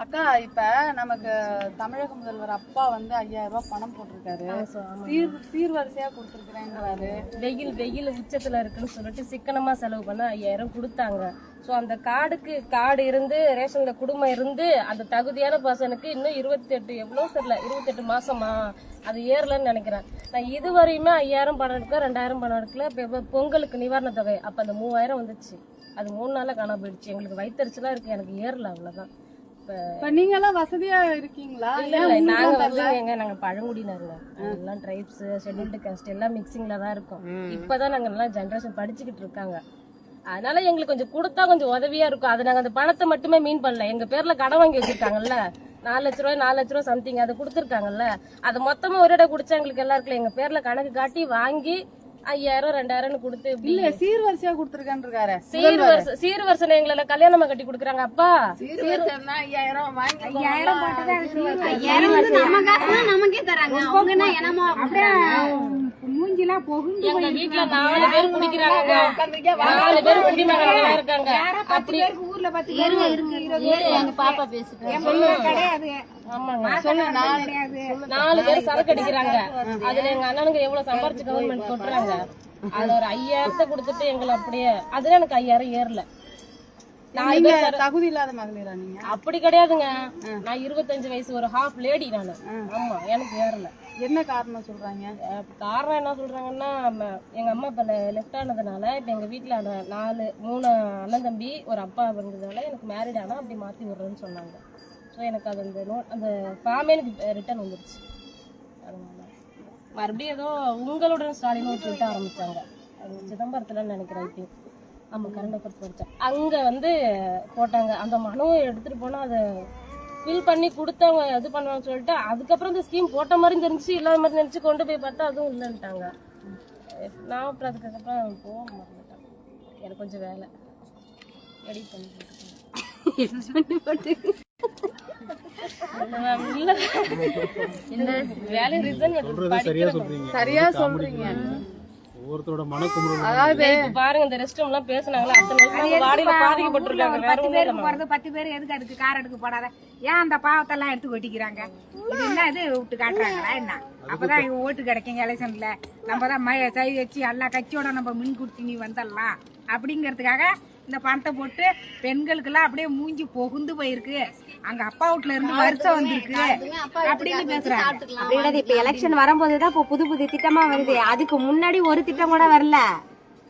அக்கா இப்ப நமக்கு தமிழக முதல்வர் அப்பா வந்து ஐயாயிரம் ரூபாய் பணம் போட்டிருக்காரு. சீர் சீர்வரிசையா கொடுத்துருக்கிறேங்கிறாரு. வெயில் வெயில் உச்சத்துல இருக்குன்னு சொல்லிட்டு சிக்கனமா செலவு பண்ண ஐயாயிரம் கொடுத்தாங்க. ஸோ அந்த கார்டுக்கு கார்டு இருந்து ரேஷன்ல குடும்பம் இருந்து அந்த தகுதியான பர்சனுக்கு இன்னும் இருபத்தெட்டு எவ்வளோ தெரியல இருபத்தெட்டு மாசமா? அது ஏறலன்னு நினைக்கிறேன். நான் இதுவரையுமே ஐயாயிரம் பணம் எடுக்கல ரெண்டாயிரம் பணம் எடுக்கல. இப்போ பொங்கலுக்கு நிவாரண தொகை. அப்போ அந்த மூவாயிரம் வந்துச்சு. அது மூணு நாளில் காணாம போயிடுச்சு. எங்களுக்கு வயிற்றுச்சலாக இருக்கு. எனக்கு ஏறல அவ்வளோதான் இப்போ நீங்க எல்லாம் வசதியா இருக்கீங்களா? இல்ல இல்ல நாங்க வந்து எங்க நாங்க பழங்குடியினருங்க. எல்லாம் ட்ரைப்ஸ் ஷெட்யூல்டு காஸ்ட் எல்லாம் மிக்சிங்ல தான் இருக்கோம். இப்பதான் நாங்க எல்லாம் ஜென்ரேஷன் படிச்சுக்கிட்டு இருக்காங்க. அதனால எங்களுக்கு கொஞ்சம் கொடுத்தா கொஞ்சம் உதவியா இருக்கும். அது நாங்க அந்த பணத்தை மட்டுமே மீன் பண்ணல. எங்க பேர்ல கடன் வாங்கி வச்சிருக்காங்கல்ல. நாலு லட்ச ரூபாய் நாலு லட்ச ரூபாய் சம்திங் அதை கொடுத்துருக்காங்கல்ல. அது மொத்தமா ஒரு இடம் குடிச்சா எங்களுக்கு எல்லாருக்கும் எங்க பேர்ல கணக்கு காட்டி வாங்கி ஐயாயிரம் ரெண்டாயிரம்னு கொடுத்து இல்ல சீர்வரிசையா கொடுத்துருக்கேன்னு இருக்காரு சீர் வருஷம் சீர் வருஷம் எங்களை கல்யாணமா கட்டி கொடுக்குறாங்க அப்பா. ஐயாயிரம் வந்து நம்ம காசுனா நமக்கே தராங்க. அவங்க என்ன என்னமோ மூஞ்சிலாம் போகுந்து எங்க வீட்டுல நாலு பேர் குடிக்கிறாங்க. நாலு பேர் குடிமகன்களா இருக்காங்க. அப்படி ஊர்ல பத்து பேர் எங்க பாப்பா பேசுறேன் கிடையாது நாலு பேர் சரக்கு அடிக்கிறாங்க. அதுல எங்க அண்ணனுங்க எவ்வளவு சம்பாரிச்சு கவர்மெண்ட் கொட்டுறாங்க. அதுல ஒரு ஐயாயிரத்தை கொடுத்துட்டு எங்களை அப்படியே அதுல எனக்கு ஐயாயிரம் ஏறல. தகுதி இல்லாத மகளிரா நீங்க? அப்படி கிடையாதுங்க. நான் இருபத்தஞ்சு வயசு ஒரு ஹாஃப் லேடி நானு. ஆமா எனக்கு ஏறல. என்ன காரணம் சொல்றாங்க? காரணம் என்ன சொல்றாங்கன்னா எங்க அம்மா இப்ப லெஃப்ட் ஆனதுனால இப்ப எங்க வீட்டுல நாலு மூணு அண்ணன் தம்பி ஒரு அப்பா இருந்ததுனால எனக்கு மேரிட் ஆனா அப்படி மாத்தி விடுறேன்னு சொன்னாங்க. ஸோ எனக்கு அது அந்த நோ அந்த ஃபார்மே எனக்கு ரிட்டர்ன் வந்துருச்சு. அதனால. மறுபடியும் ஏதோ உங்களுடன் ஸ்டாலின் ஒரு ட்விட் ஆரம்பித்தாங்க அது சிதம்பரத்தில் நினைக்கிறேன் இப்போ ஆமாம் ஆமா கரண்டபுரத்து படித்தேன் அங்கே வந்து போட்டாங்க. அந்த மனுவை எடுத்துகிட்டு போனால் அதை ஃபில் பண்ணி கொடுத்தவங்க இது பண்ணுவாங்கன்னு சொல்லிட்டு அதுக்கப்புறம் இந்த ஸ்கீம் போட்ட மாதிரி தெரிஞ்சு இல்லாத மாதிரி நினச்சி கொண்டு போய் பார்த்தா அதுவும் இல்லைன்ட்டாங்க. நான் அப்புறம் அதுக்கப்புறம் போக மாட்டேன் எனக்கு கொஞ்சம் வேலை. எடிட் பண்ணி இல்ல சரியா சொல்றீங்க. சரியா சொல்றீங்க. ஒவ்வொருத்தரோட மனக்குமுறல் அதாவது பாருங்க இந்த ரெஸ்ட் எல்லாம் பேசுனாங்களா அத்தனை வருஷம் வாடியில பாதிக்கப்பட்டிருக்காங்க. பத்து இல்ல போறது பத்து பேர் எதுக்கு அதுக்கு கார் எடுக்க போடாத ஏன் அந்த பாவத்தெல்லாம் எடுத்து கொட்டிக்கிறாங்க? இது என்ன இது? விட்டு காட்டுறாங்களா என்ன? அப்பதான் இவங்க ஓட்டு கிடைக்கும் எலெக்ஷன்ல. நம்ம தான் சை வச்சு எல்லா கட்சியோட நம்ம மின் கொடுத்து நீ வந்துடலாம் அப்படிங்கிறதுக்காக இந்த பணத்தை போட்டு பெண்களுக்கெல்லாம் அப்படியே மூஞ்சி பொகுந்து போயிருக்கு அங்க அப்பா வீட்டுல இருந்து வருஷம் வந்திருக்கு அப்படின்னு பேசுறாங்க இப்ப எலெக்ஷன் வரும்போதுதான் இப்ப புது புது திட்டமா வருது அதுக்கு முன்னாடி ஒரு திட்டம் கூட வரல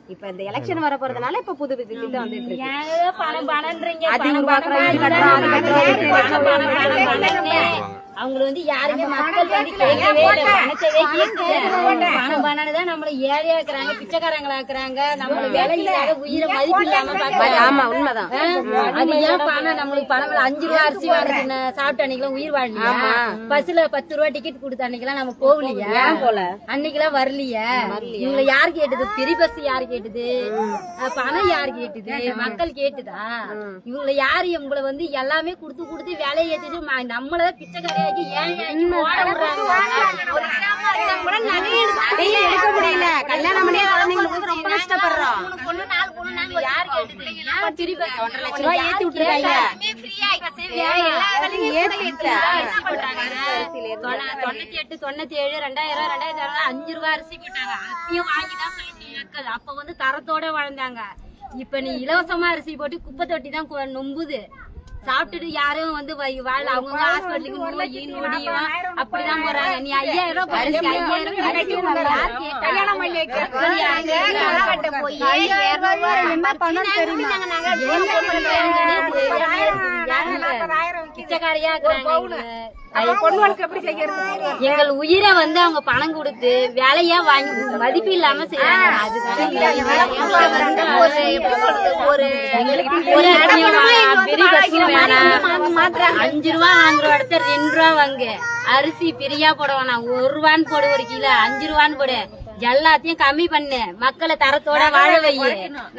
இப்ப இந்த எலெக்ஷன் வர போறதுனால இப்ப புது புது திட்டம் வந்துட்டு இருக்கு பணம் பணம்ன்றீங்க அது அவங்கள வந்து யாருமே மக்கள் வந்து கேட்கவே இல்லை. பணத்தவே கேட்கல பணம் பணம் தான் நம்மள ஏழையா இருக்கிறாங்க பிச்சைக்காரங்களா இருக்கிறாங்க நம்மள வேலை இல்லாத உயிரை மதிப்பு இல்லாம பாக்குறாங்க ஆமா உண்மைதான். அது ஏன் பணம் நம்மளுக்கு பணம்? அஞ்சு ரூபா அரிசி வாங்குறது சாப்பிட்ட அன்னைக்கெல்லாம் உயிர் வாழலையா பஸ்ல பத்து ரூபா டிக்கெட் கொடுத்த அன்னைக்கெல்லாம் நம்ம போகலையா? போல? அன்னைக்கெல்லாம் வரலையா? இவங்களை யார் கேட்டது? பெரிய பஸ் யார் கேட்டது? பணம் யார் கேட்டது? மக்கள் கேட்டுதா? இவங்களை யாரு இவங்களை வந்து எல்லாமே கொடுத்து கொடுத்து வேலையை ஏத்திட்டு நம்மளதான் பிச்சைக்காரியாக்கி எடுக்க முடியல. கல்யாணம் பண்ணி குழந்தைங்களுக்கு வந்து ரொம்ப கஷ்டப்படுறோம் ஒன்றரை லட்சம் ரூபாய் ஏத்தி விட்டுருக்காங்க. தொண்ணூத்தி எட்டு தொண்ணூத்தி ஏழு ரெண்டாயிரம் ரெண்டாயிரத்தி அஞ்சு ரூபாய் அரிசி போட்டாங்க. அப்பயும் வாங்கி தான் சாப்பிட்டீங்க மக்கள் அப்ப வந்து தரத்தோட வாழ்ந்தாங்க இப்ப நீ இலவசமா அரிசி போட்டு குப்பை தொட்டி தான் நொம்புது. சாப்பிட்டுட்டு யாரும் வந்து வாழ அவங்க ஹாஸ்பிட்டலுக்கு நோய் நொடியும் அப்படிதான் போறாங்க. நீ ஐயாயிரம் ரூபாய் ஐயாயிரம் ரூபாய் பிச்சைக்காரியா எங்கள் உயிரை வந்து அவங்க பணம் கொடுத்து வேலையா வாங்கி மதிப்பு இல்லாம செய்யறாங்க அஞ்சு ரூபா வாங்குற இடத்த ரெண்டு ரூபா வாங்கு. அரிசி பெரியா போட வேணாம். ஒரு ரூபான்னு போடு ஒரு கிலோ. அஞ்சு ரூபான்னு போடு. எல்லாத்தையும் கம்மி பண்ணு. மக்களை தரத்தோட வாழ வை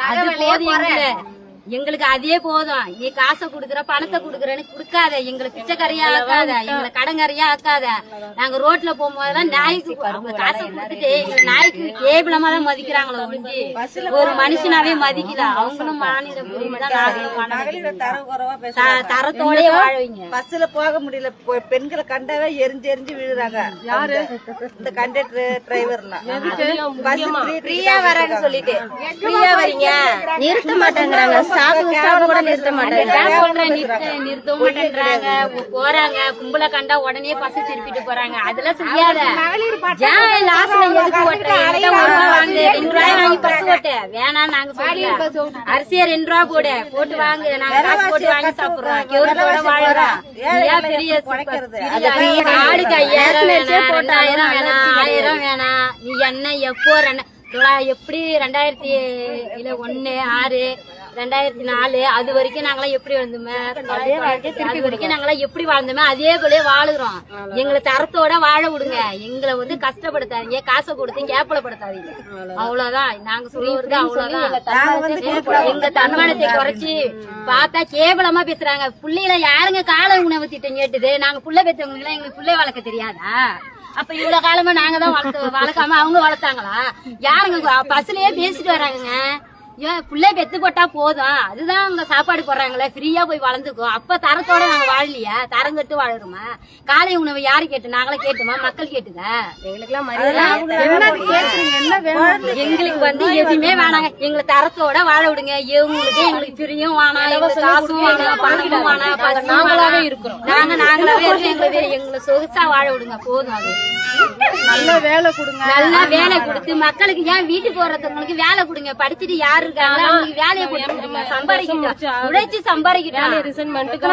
அது போதும் எங்களுக்கு அதே போதும். நீ காசை குடுக்குற பணத்தை குடுக்குறேன்னு குடுக்காத. எங்களை பிச்சைக்காரியா ஆக்காத. எங்களை கடங்காரியா ஆக்காத. நாங்க ரோட்ல போகும்போதெல்லாம் நாய்க்கு காசை கொடுத்துட்டு எங்களை நாய்க்கு கேபிளமா தான் மதிக்கிறாங்களோ ஒழிஞ்சு. ஒரு மனுஷனாவே மதிக்கல. அவங்களும் மாநில தரத்தோடயே வாழ்வீங்க. பஸ்ல போக முடியல. பெண்களை கண்டாவே எரிஞ்சு எரிஞ்சு விழுறாங்க. யாரு? இந்த கண்டக்டர் டிரைவர்லாம் பஸ் ஃப்ரீயா வரேன்னு சொல்லிட்டு. ஃப்ரீயா வரீங்க? நிறுத்த மாட்டேங்கிறாங்க. ஸ்டாப் கூட நிறுத்த சொல்றேன் நிறுத்த மாட்டேன்றாங்க. போறாங்க கும்பல கண்டா உடனே பசு திருப்பிட்டு போறாங்க. அதெல்லாம் செய்யாத. லாஸ்ட்ல எதுக்கு வாங்கு ரெண்டு ரூபாய் வாங்கி பஸ் ஓட்டு. வேணாம் நாங்க சொல்லியா அரிசியை ரெண்டு ரூபா போடு போட்டு வாங்கு. நாங்க காசு போட்டு வாங்கி சாப்பிடுறோம். கெவுரத்தோட வாழறோம்? பெரிய ஆளுக்கு ஐயாயிரம் வேணாம் ரெண்டாயிரம் வேணாம் ஆயிரம் வேணாம். நீ என்ன எப்போ ரெண்டு எப்படி ரெண்டாயிரத்தி இல்ல ஒண்ணு ஆறு ரெண்டாயிரத்தி நாலு அது வரைக்கும் நாங்களாம் எப்படி வாழ்ந்தோமே அது வரைக்கும் நாங்களாம் எப்படி வாழ்ந்தோமே அதே போல வாழுறோம் எங்களை தரத்தோட வாழ விடுங்க. எங்களை வந்து கஷ்டப்படுத்தாதீங்க. காசை கொடுத்து கேப்பலப்படுத்தாதீங்க அவ்வளவுதான். நாங்க சொல்லுவது அவ்வளவுதான். எங்க தன்மானத்தை குறைச்சி பார்த்தா கேவலமா பேசுறாங்க. புள்ளையில யாருங்க கால உணவு திட்டம் கேட்டுது? நாங்க புள்ள பெற்றவங்களுக்கு எங்களுக்கு புள்ளை வளர்க்க தெரியாதா? அப்ப இவ்வளவு காலமா நாங்க தான் வளர்த்து வளர்க்காம அவங்க வளர்த்தாங்களா? யாருங்க பஸ்லயே பேசிட்டு வராங்க ஏன் புள்ள பெத்து போட்டா போதும். அதுதான் அங்க சாப்பாடு போடுறாங்களே. ஃப்ரீயா போய் வளர்ந்துக்கும் அப்ப தரத்தோட நாங்க வாழலையா. தரம் கட்டு வாழுறோமா காலை உணவு யாரு கேட்டு? நாங்களே கேட்டுமா? மக்கள் என்ன வேணும்? எங்களுக்கு வந்து எதுவுமே வேணாங்க. எங்களை தரத்தோட வாழ விடுங்க. இவங்களுக்கு எங்களுக்கு பிரியும் வேணாம். எங்களுக்கு காசும் வேணாம். பணமும் வேணாம். பசும் நாங்களாவே இருக்கிறோம். நாங்க நாங்களாவே இருக்கோம் எங்களை எங்களை சொகுசா வாழ விடுங்க. போதும் அது. நல்ல வேலை கொடுங்க. நல்லா வேலை கொடுத்து மக்களுக்கு ஏன் வீட்டுக்கு போறவங்களுக்கு வேலை கொடுங்க? படிச்சுட்டு யாரு இருக்காங்க வேலையை கொடுத்துருங்க உழைச்சு ரிசைன் பண்ணிட்டு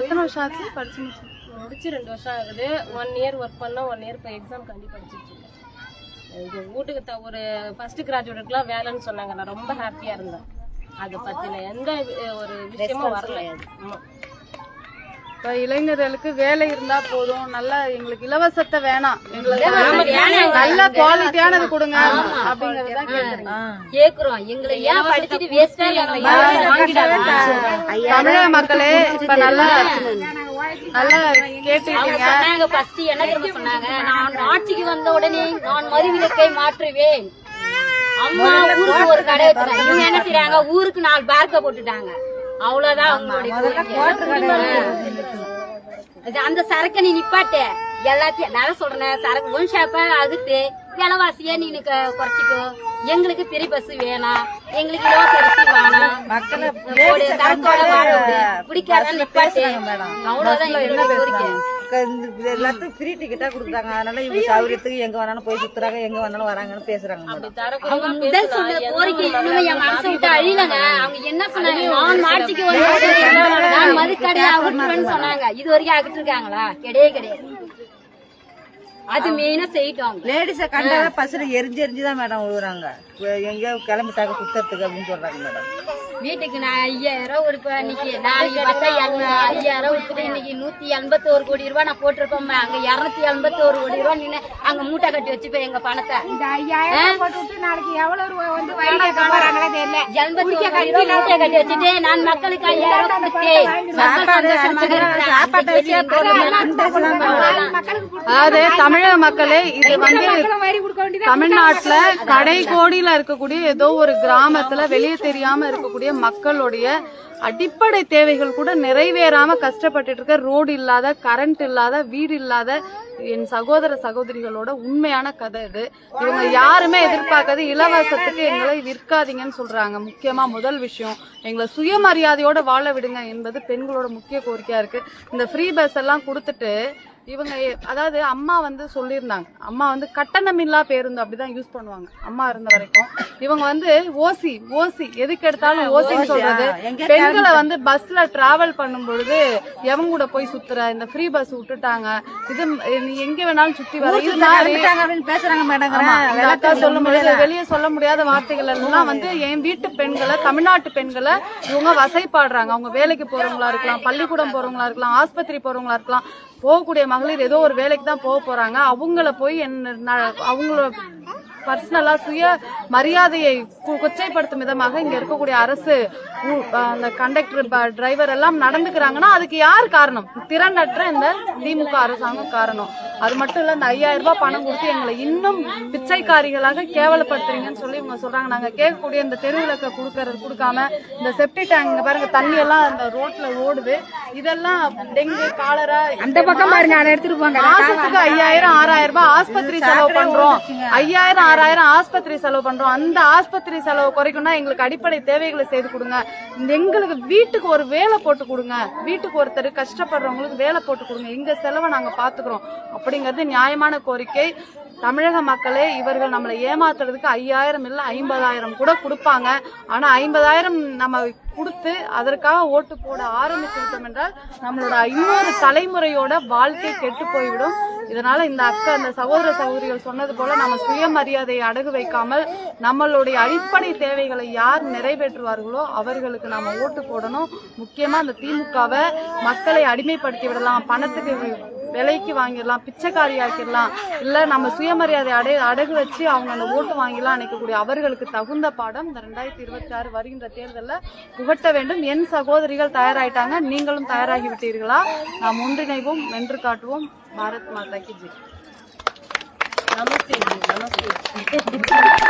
எத்தனை வருஷம் ஆச்சு? படிச்சு முடிச்சு. முடிச்சு ரெண்டு வருஷம் ஆகுது. ஒன் இயர் ஒர்க் பண்ணா ஒன் இயர் இப்போ எக்ஸாம் கண்டி படிச்சுட்டு இருக்கேன். வீட்டுக்கு ஒரு ஃபர்ஸ்ட் கிராஜுவேட்டுக்குலாம் வேலைன்னு சொன்னாங்க. நான் ரொம்ப ஹாப்பியா இருந்தேன். அதை பத்தின எந்த ஒரு விஷயமும் வரல. ஆமா. இப்ப இளைஞர்களுக்கு வேலை இருந்தா போதும். நல்லா எங்களுக்கு இலவசத்தை வேணாம். எங்களுக்கு நல்ல குவாலிட்டியானது கொடுங்க. அப்படிங்கறத கேக்குறோம். எங்களை ஏன் படிச்சுட்டு வேஸ்டா தமிழக மக்களே இப்ப நல்லா நல்லா கேட்டுருக்கீங்க. சொன்னாங்க ஃபர்ஸ்ட் என்ன தெரியுமா சொன்னாங்க? நான் ஆட்சிக்கு வந்த உடனே நான் மறுவிலக்கை மாற்றுவேன். அம்மா ஊருக்கு ஒரு கடை வச்சுட்டாங்க இவங்க என்ன செய்றாங்க? ஊருக்கு நாலு பார்க்க போட்டுட்டாங்க. அவ்வளவுதான். இது அந்த சரக்கு நீ நிப்பாட்டு. எல்லாத்தையும் நான் சொல்றேன் சரக்கு ஒன் ஷாப்ப அகுத்து விலைவாசிய நீ குறைச்சிக்கோ. எங்களுக்கு பெரிய பஸ் வேணாம். எங்களுக்கு இலவச அரிசி வேணாம். தரத்தோட வாழ. பிடிக்காத நிப்பாட்டு. அவ்வளவுதான் எங்களோட கோரிக்கை க- இந்த எல்லாத்துக்கும் ஃப்ரீ டிக்கெட்டா கொடுக்குறாங்க. அதனால இவங்க சௌகரியத்துக்கு எங்க வேணாலும் போய் சுத்துறாங்க எங்க வேணாலும் வராங்கன்னு பேசுறாங்க மேடம் அவங்க முதல் சொன்ன கோரிக்கை இன்னும் என் மனசை விட்டு அழியலங்க. அவங்க என்ன சொன்னாங்க? நான் ஆட்சிக்கு வந்து நான் மதுக்கடையை அகற்றுவேன்னு சொன்னாங்க. இது வரைக்கும் அகற்றிருக்காங்களா கிடையவே கிடையாது. அது மெயினா செய்யிட்டோம். லேடிஸை கண்டாவே பஸ்ல எரிஞ்சு எரிஞ்சு தான் மேடம் விழுகுறாங்க எங்கேயோ கிளம்பிட்டாங்க சுத்தறதுக்கு அப்படின்னு சொல்றாங்க மேடம் வீட்டுக்கு நான் ஐயாயிரம் இப்ப இன்னைக்கு நாளைக்கு பார்த்தா ஐயாயிரம் விட்டுட்டு இன்னைக்கு நூத்தி எண்பத்தோரு கோடி ரூபாய் நான் போட்டிருப்பேன் அங்க இருநூத்தி எண்பத்தோரு கோடி ரூபாய் நின்னு அங்க மூட்டை கட்டி வச்சுப்பேன் எங்க பணத்தை. இந்த ஐயாயிரம் போட்டு நாளைக்கு எவ்வளவு ரூபா வந்து தெரியல. எண்பத்தி ஒரு கோடி ரூபாய் மூட்டை கட்டி வச்சுட்டு நான் மக்களுக்கு ஐயாயிரம் வச்சே அதாவது தமிழக மக்களே இது வந்து தமிழ்நாட்டுல கடை கோடியில இருக்கக்கூடிய ஏதோ ஒரு கிராமத்துல வெளியே தெரியாம இருக்கக்கூடிய மக்களுடைய அடிப்படை தேவைகள் கூட நிறைவேறாம கஷ்டப்பட்டுட்டு இருக்க ரோடு இல்லாத கரண்ட் இல்லாத வீடு இல்லாத என் சகோதர சகோதரிகளோட உண்மையான கதை இது. இவங்க யாருமே எதிர்பார்க்காது இலவசத்துக்கு எங்களை விற்காதீங்கன்னு சொல்றாங்க. முக்கியமா முதல் விஷயம் எங்களை சுயமரியாதையோட வாழ விடுங்க என்பது பெண்களோட முக்கிய கோரிக்கையா இருக்கு. இந்த ஃப்ரீ பஸ் எல்லாம் கொடுத்துட்டு இவங்க அதாவது அம்மா வந்து சொல்லியிருந்தாங்க. அம்மா வந்து கட்டணமில்லா பேருந்து அப்படிதான் யூஸ் பண்ணுவாங்க. அம்மா இருந்த வரைக்கும். இவங்க வந்து ஓசி ஓசி எதுக்கு எடுத்தாலும் ஓசின்னு சொல்றது. பெண்களை வந்து பஸ்ல டிராவல் பண்ணும் பொழுது எவங்க கூட போய் சுத்துற? இந்த ஃப்ரீ பஸ் விட்டுட்டாங்க. இது நீ எங்க வேணாலும் சுத்தி வர. சொல்லும் பொழுது வெளியே சொல்ல முடியாத வார்த்தைகள் எல்லாம் வந்து என் வீட்டு பெண்களை தமிழ்நாட்டு பெண்களை இவங்க வசைப்பாடுறாங்க. அவங்க வேலைக்கு போறவங்களா இருக்கலாம் பள்ளிக்கூடம் போறவங்களா இருக்கலாம் ஆஸ்பத்திரி போறவங்களா இருக்கலாம். போகக்கூடிய மகளிர் ஏதோ ஒரு வேலைக்கு தான் போக போறாங்க. அவங்கள போய் என்ன ந- அவங்கள பர்சனலா சுய மரியாதையை கொச்சைப்படுத்தும் விதமாக இங்க இருக்கக்கூடிய அரசு அந்த கண்டக்டர் டிரைவர் எல்லாம் நடந்துக்கிறாங்கன்னா அதுக்கு யார் காரணம்? திறனற்ற இந்த திமுக அரசாங்கம் காரணம். அது மட்டும் இல்ல இந்த ஐயாயிரம் ரூபாய் பணம் கொடுத்து எங்களை இன்னும் பிச்சைக்காரிகளாக கேவலப்படுத்துறீங்கன்னு சொல்லி இவங்க சொல்றாங்க. நாங்க கேட்கக்கூடிய இந்த தெருவிளக்க கொடுக்கறது கொடுக்காம இந்த செப்டி டேங்க் பாருங்க தண்ணி எல்லாம் அந்த ரோட்ல ஓடுது. இதெல்லாம் டெங்கு காலரா அந்த பக்கம் பாருங்க அதை எடுத்துட்டு போங்க. மாசத்துக்கு ஐயாயிரம் ஆறாயிரம் ரூபாய் ஆஸ்பத்திரி செலவு பண்றோம். ஐயாயிரம் ஆறாயிரம் ஆஸ்பத்திரி செலவு பண்றோம். அந்த ஆஸ்பத்திரி செலவு குறைக்கணும்னா எங்களுக்கு அடிப்படை தேவைகளை செய்து கொடுங்க. எங்களுக்கு வீட்டுக்கு ஒரு வேலை போட்டு கொடுங்க. வீட்டுக்கு ஒருத்தர் கஷ்டப்படுறவங்களுக்கு வேலை போட்டு கொடுங்க. எங்க செலவை நாங்க பாத்துக்கிறோம். அப்படிங்கிறது நியாயமான கோரிக்கை. தமிழக மக்களே இவர்கள் நம்மளை ஏமாத்துறதுக்கு ஐயாயிரம் இல்ல ஐம்பதாயிரம் கூட கொடுப்பாங்க. ஆனா ஐம்பதாயிரம் நம்ம கொடுத்து அதற்காக ஓட்டு போட ஆரம்பித்து விட்டோம் என்றால் நம்மளோட இன்னொரு தலைமுறையோட வாழ்க்கை கெட்டு போய்விடும். இதனால இந்த அக்கா இந்த சகோதர சகோதரிகள் சொன்னது போல நம்ம சுயமரியாதையை அடகு வைக்காமல் நம்மளுடைய அடிப்படை தேவைகளை யார் நிறைவேற்றுவார்களோ அவர்களுக்கு நாம ஓட்டு போடணும். முக்கியமா அந்த திமுகவை மக்களை அடிமைப்படுத்தி விடலாம் பணத்துக்கு விலைக்கு வாங்கிடலாம் பிச்சைக்காரி ஆக்கிடலாம் இல்ல நம்ம சுயமரியாதை அடை அடகு வச்சு அவங்க அந்த ஓட்டு வாங்கிடலாம் நினைக்கக்கூடிய அவர்களுக்கு தகுந்த பாடம் இந்த ரெண்டாயிரத்தி இருபத்தி ஆறு வருகின்ற தேர்தலில் புகட்ட வேண்டும். என் சகோதரிகள் தயாராயிட்டாங்க நீங்களும் தயாராகி விட்டீர்களா நாம் ஒன்றிணைவோம் வென்று காட்டுவோம். பாரத் மாதா கி ஜெய். நமஸ்தே நமஸ்தே.